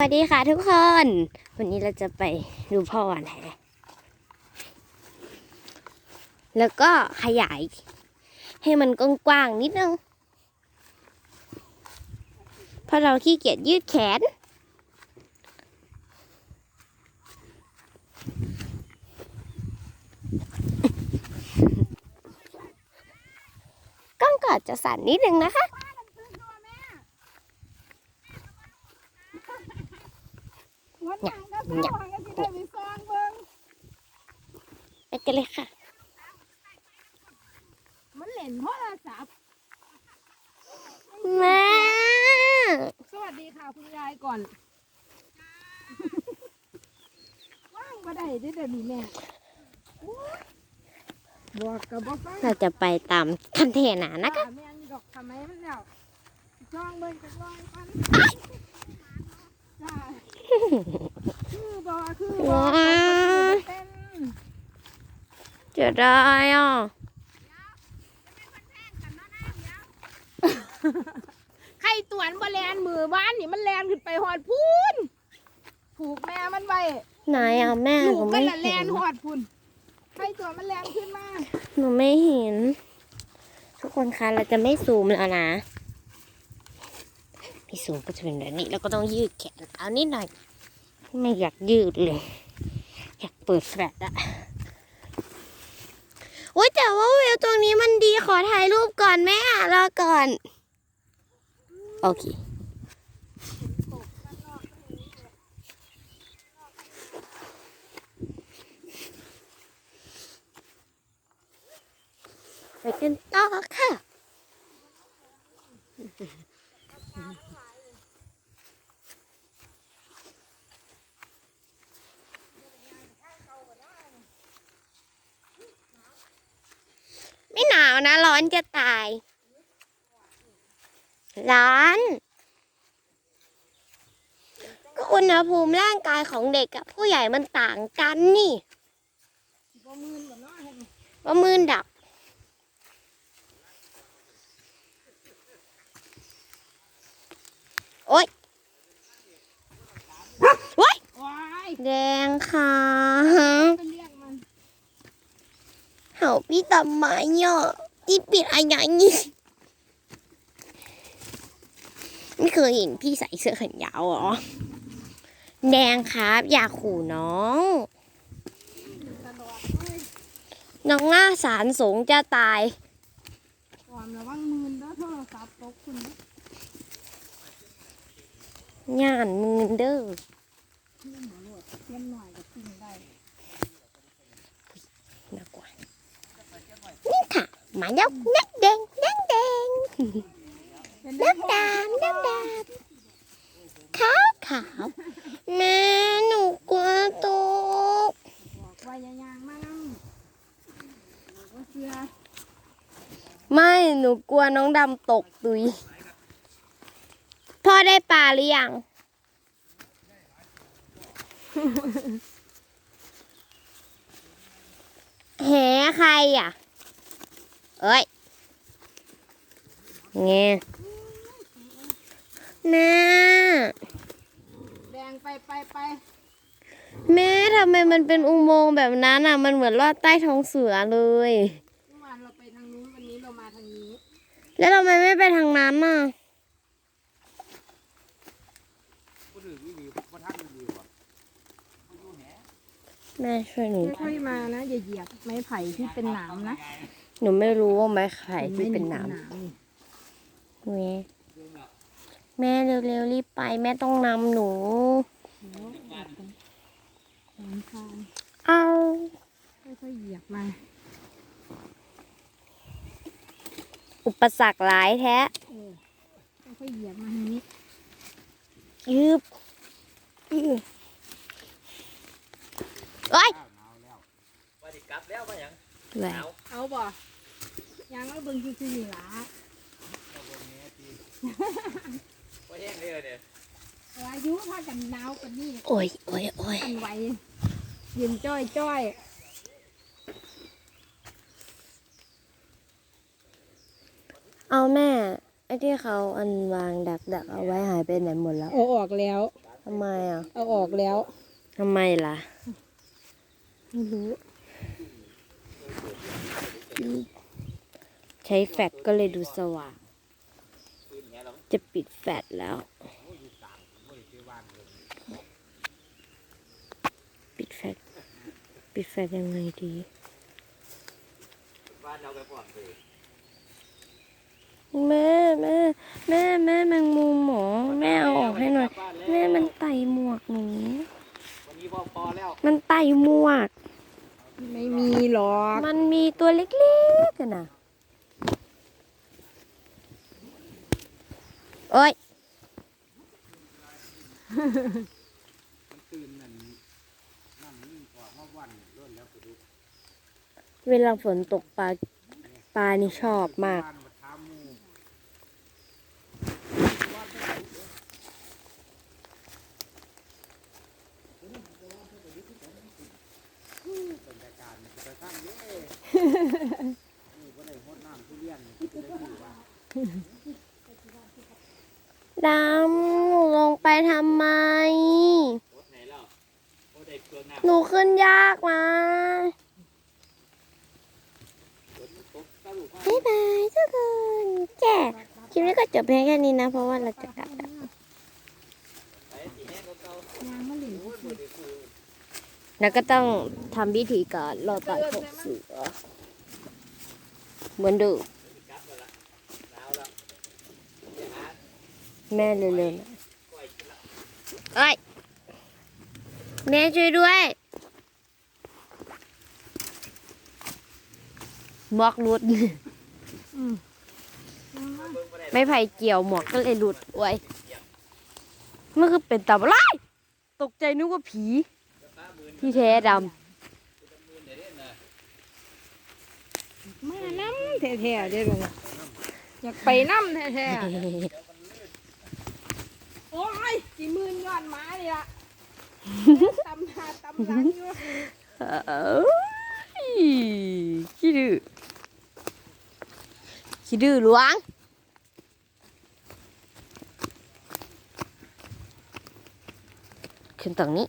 สวัสดีค่ะทุกคน วันนี้เราจะไปดูพ่อหวานแหแล้วก็ขยาย ให้มันกว้างๆนิดนึง เพราะเราขี้เกียจยืดแขน ก้องกอาจจะสั่นนิดนึงนะคะ วันหลังก็เข้าหวังก็สิได้ไปซองเบิ่งไปกันเลยค่ะ มันเล่นโทรศัพท์แม่สวัสดีค่ะคุณยายก่อน ว่างบ่ได้เด้อเดี๋ยวนี้แม่โอ๊ยบอกกับบ่ฟังเราจะไปตามคันเทนานะคะแม่นดอกทำไมมันแล้วซองเบิ่งจะซองกันจ้า คือบ่คือบ่ว้าเต้นจะได้อะใครตวนบ่แลนมือบ้านนี่มันแลนขึ้นไปหอดพูนผูกแม่มันไว้ไหนอะแม่ลูหกนูก็ไม่ละแลเห็นนหอดพุ่นใครตัวมันแลนขึ้นมาหนูไม่เห็น ทุกคนคะเราจะไม่ซูมแล้วนะ ไม่ซูมก็จะเป็นแบบนี้ แล้วก็ต้องยืดแขนเอานิดหน่อย ไม่อยากยืดเลย อยากเปิดแฟลชอะโอ้ยแต่ว่าวิวตรงนี้มันดีขอถ่ายรูปก่อนแม่รอก่อน โอเคไปกันต่อค่ะ ไม่หนาวนะ ร้อนจะตาย ร้อนก็อุณหภูมิร่างกายของเด็กกับผู้ใหญ่มันต่างกันนี่บ่มืนบ่เนาะให้ดูว่ามืนดับ โอ๊ยโอ๊ยว้ายแดงค่ะไปเรียกมันเห่าพี่ทำไมอะที่ปิดอะไรนี่ไม่เคยเห็นพี่ใส่เสื้อแขนยาวเหรอ แดงครับ อย่าขู่น้องตลอดเอ้ยน้องหน้าสารสงจะตายความระวังมืนเด้อโทรศัพท์ตกคุณเด้ อง่านมือเด้อเพื่อนบ่รวดเพื่อนหน่อยก็กินได้น่ากลัวนี่ค่ะหมายักษ์นักแดงนักแดงเป็นนักดามนักดามขาวขาวแม่หนูกลัวตกบอกว่าอย่ายางมานั่งบอกว่าเสือไม่หนูกลัวน้องดำตกตุยพ่อ ได้ปลาหรือยัง แหใครอะ เอ้ยเงี้ยแม่แดงไปไปไปแม่ทำไมมันเป็นอุโมงค์แบบนั้นอะ มันเหมือนลอดใต้ท้องเสือเลย เมื่อวานเราไปทางนู้นวันนี้เรามาทางนี้ แล้วทำไมไม่ไปทางนั้นน่ะ แม่ช่วยหนูค่อยๆมานะอย่าเหยียบไม้ไผ่ที่เป็นหนามนะหนูไม่รู้ว่าไม้ไผ่ที่เป็นหน้ห็ไหมำแม่แม่เร็วๆรีบไป แม่ต้องนำหนูนี่เป็นหนามนี่หนามคานเอาค่อยๆเหยียบมา อุปสรรคหลายแท้เออค่อยๆเหยียบมาทางนี้ยืบยืบโอ้ยว่าสิกลับแล้วมาหยังแหวหนาวเอาบ่ยางแล้วเบิ่งซื่อๆนี่ล่ะเอาเบิ่งแหน่ติว่าแห้งเลยเนี่ยอายุพากันหนาวกันนี่โอ้ยโอ้ยโอ้ยกันไหวยืนจ้อยจ้อยเอาแม่ ไอ้ที่เขาอันวางดักดักเอาไว้หายไปไหนหมดแล้วโอ้ออกแล้วทำไมอะ เอาออกแล้วทำไมล่ะ ไม่รู้ ใช้แฟลชก็เลยดูสว่าง จะปิดแฟลชแล้ว ปิดแฟลชปิดแฟลชยังไงดีแม่แม่แม่แม่แมงมุมหมอแม่เอาออกให้หน่อย แม่มันไต่หมวกหนู วันนี้พอพอแล้วมันไต่หมวก ไม่มีหรอกมันมีตัวเล็กๆกันนะโอ้ยตื่นนั่นนั่นนี่กว่าว่าวันร่นแล้วไปดูเวลาฝนตกปลาปลานี่ชอบมาก บ้านมา ดำหนูลงไปทำไม หนูขึ้นยากมาำฝนตกตะลุกมบ๊ายบายทุกคนแจ้คลิปนี้ก็จบเพียงแค่นี้นะ เพราะว่าเราจะกลับแล้วแล้วก็ต้องทำพิธีการรอตัดผมเสือ เหมือนเดิมกลับมาละหนาวแล้วเดี๋ยวหาแม่เร็วๆนะกล้วยกินละเอ้ยแม่ช่วยด้วยหมวกหลุดเบิ่งบ่ได้ไม่ไผ่เกี่ยวหมวกก็เลยหลุดไว้มันคือเป็นตับอะไรตกใจนึกว่าผีตามือที่แท้ดมือเดี๋ยวเด้นะมาน้ำ แท้ๆเด้อลุงอยากไปน้ำแท้ๆ โอ้ยจีมืนย้อนหมาเลยละตำหาตำหลังอยู่เอ้ยขี้ดื้อขี้ดื้อหลวงขึ้นตรงนี้